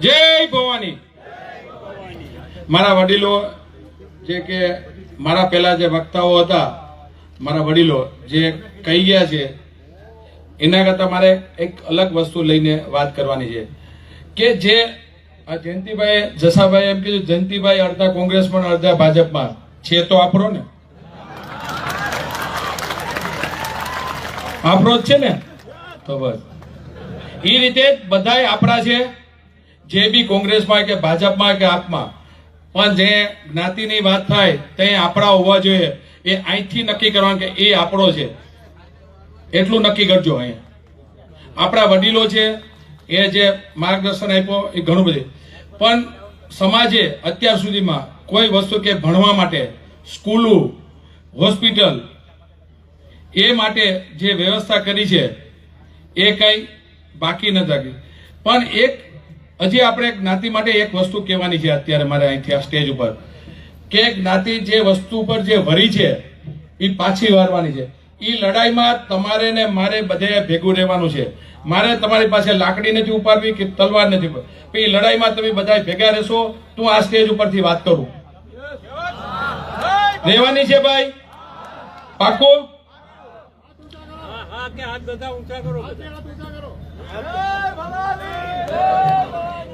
જય ભવાની. મારા વડીલો જે કે મારા પહેલા જે વક્તાઓ હતા, મારા વડીલો જે કહી ગયા છે, એના કરતાં મારે એક અલગ વસ્તુ લઈને વાત કરવાની છે. કે જે આ જયંતિભાઈ જસાભાઈ એમ કીધું, જયંતિભાઈ અડધા કોંગ્રેસમાં પણ અડધા ભાજપમાં. છે તો આપણો ને? આપણો જ છે ને? તો બસ. એ રીતે બધાય આપણા છે જે બી કોંગ્રેસમાં કે ભાજપમાં કે આપમાં, પણ જે જ્ઞાતિની વાત થાય, તે આપણા હોવા જોઈએ. એ અહીંથી નક્કી કરવાનું કે એ આપણો છે. એટલું નક્કી કરજો અહીંયા. આપણા વડીલો છે, એ જે માર્ગદર્શન આપ્યો, એ ઘણું બધું. પણ સમાજે અત્યાર સુધીમાં કોઈ વસ્તુ કે ભણવા માટે, સ્કૂલો, હોસ્પિટલ, એ માટે જે વ્યવસ્થા કરી છે, એ કંઈ બાકી નથી પણ એક હજી આપણે જ્ઞાતિ માટે એક વસ્તુ કહેવાની છે અત્યારે મારે અહીંથી આ સ્ટેજ ઉપર કે જ્ઞાતિ જે વસ્તુ પર જે વરી છે એ પાછી વારવાની છે. એ લડાઈમાં તમારે ને મારે બધે ભેગું રહેવાનું છે. મારે તમારી પાસે લાકડી નથી ઉપાડવી કે તલવાર નથી એ લડાઈમાં તમે બધા ભેગા રહેશો તો આ સ્ટેજ ઉપરથી વાત કરું. રહેવાની છે ભાઈ? પાકો કે હાથ બધા ઊંચા કરો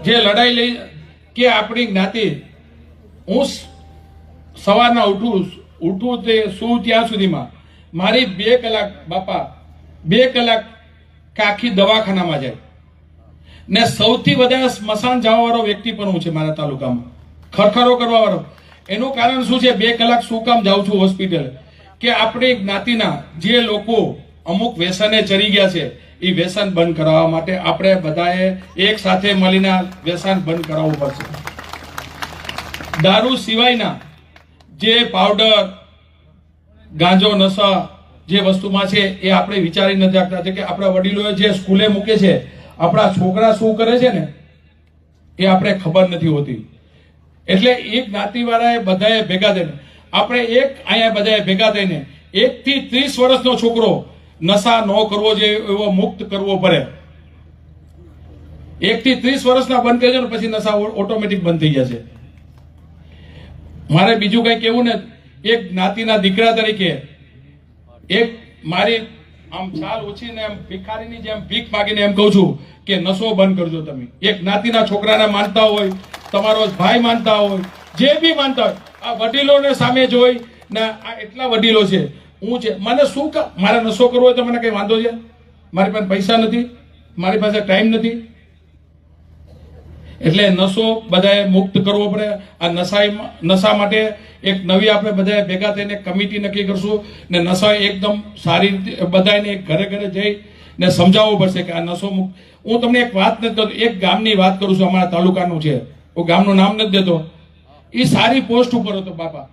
જે લડાઈ લઈ કે આપણી જ્ઞાતિ હું સવારના ઉઠું ઉઠું તે શું ત્યાં સુધીમાં. મારી બે કલાક બાપા બે કલાક કાખી દવાખાનામાં જાય. ને સૌથી વધારે સ્મશાન જવાવાળો વ્યક્તિ પણ હું છે મારા તાલુકામાં. ખરખરો કરવાવાળો. એનું કારણ શું છે? બે કલાક શું કામ જાઉં છું હોસ્પિટલ. કે આપણી જ્ઞાતિના જે લોકો અમુક વ્યસને ચડી ગયા છે. એ વ્યસન બંધ કરાવવા માટે આપણે બધાએ એક સાથે મળીને વ્યસન બંધ કરાવવું પડશે. દારૂ સિવાયના જે પાવડર, ગાંજો, નશા જે વસ્તુમાં છે, એ આપણે વિચારી નથી આપતા કે આપણા વડીલોએ જે સ્કૂલે મૂકે છે, આપણા છોકરા શું કરે છે ને, એ આપણે ખબર નથી હોતી. એટલે એક જ્ઞાતિવાળાએ બધાએ ભેગા થઈને, આપણે એક અહીંયા બધાએ ભેગા થઈને, એકથી ત્રીસ વર્ષનો છોકરો નશા ન કરવો જોઈએ એવો મુક્ત કરવો પડે. એક થી ત્રીસ વર્ષના બંધ કરજો ને પછી નશા ઓટોમેટિક બંધ થઈ જશે. મારે બીજું કઈ કેવું ને, એક જ્ઞાતિના દીકરા તરીકે એક મારી આમ ચાલ ઉછીને એમ ભિખારીની જેમ ભીખ માગીને એમ કહું છું કે નશો બંધ કરજો તમે. એક જ્ઞાતિના છોકરાને માનતા હોય, તમારો ભાઈ માનતા હોય, જે બી માનતા હોય, આ વડીલોને સામે જોઈ ને આ એટલા વડીલો છે હું છે મને શું મારે નશો કરવો હોય તો મને કઈ વાંધો છે? મારી પાસે પૈસા નથી, મારી પાસે ટાઈમ નથી. એટલે નશો બધાએ મુક્ત કરવો પડે. આ નશાઈ નશા માટે એક નવી આપણે બધાએ ભેગા થઈને કમિટી નક્કી કરશું ને નશા એકદમ સારી રીતે બધાને ઘરે ઘરે જઈ ને સમજાવવું પડશે કે આ નશો મુક્ત હું તમને એક વાત નથી કરતો એક ગામની વાત કરું છું અમારા તાલુકાનું છે. હું ગામનું નામ નથી દેતો. એ સારી પોસ્ટ ઉપર હતો બાપા.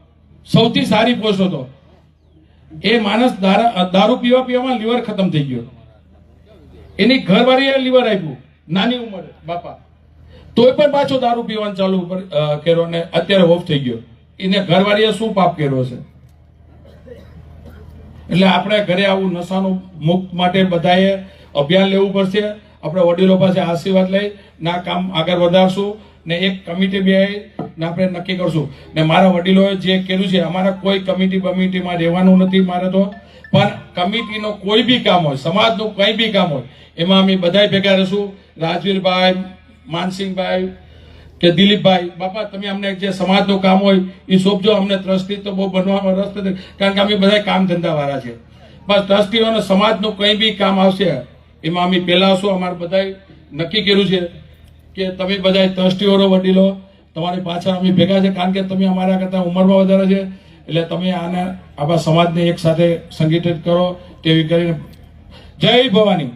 સૌથી સારી પોસ્ટ હતો. એ માણસ દારૂ પીવા પીવામાં લીવર ખતમ થઈ ગયો. એની ઘરવાળીએ લીવર આપ્યું. નાની ઉંમરે, બાપા. તોય પણ પાછો દારૂ પીવાનું ચાલુ કર્યો ને અત્યારે ઓફ થઈ ગયો. એને ઘરવાળીએ શું પાપ કર્યો છે એટલે આપણે ઘરે આવું નશાનું મુક્ત માટે બધાએ અભિયાન લેવું પડશે. આપણે વડીલો પાસે આશીર્વાદ લઈ, ના કામ આગળ વધારશું ને એક કમિટી બે આપણે નક્કી કરશું. ને મારા વડીલોએ જે કર્યું છે, અમારા કોઈ કમિટી બમિટીમાં રહેવાનું નથી મારે તો. પણ કમિટીનો કોઈ બી કામ હોય, સમાજનું કંઈ બી કામ હોય, એમાં અમે બધાય ભેગા રહીશું. રાજવીરભાઈ, માનસિંહભાઈ કે દિલીપભાઈ, બાપા, તમે અમને જે સમાજનું કામ હોય એ સોંપજો. અમને ટ્રસ્ટી તો બહુ બનવામાં રસ નથી, કારણ કે અમે બધા કામ ધંધાવાળા છે. બસ ટ્રસ્ટીઓને સમાજનું કંઈ બી કામ આવશે, એમાં અમે પહેલાં શું અમારે બધાએ નક્કી કર્યું છે કે તમે બધા ટ્રસ્ટીઓ વડીલો તમારી પાછળ અમે ભેગા છે, કારણ કે તમે અમારા કરતાં ઉંમરમાં વધારે છે, એટલે તમે આને આપણા સમાજને એક સાથે સંગઠિત કરો, તેવી કરીને જય ભવાની.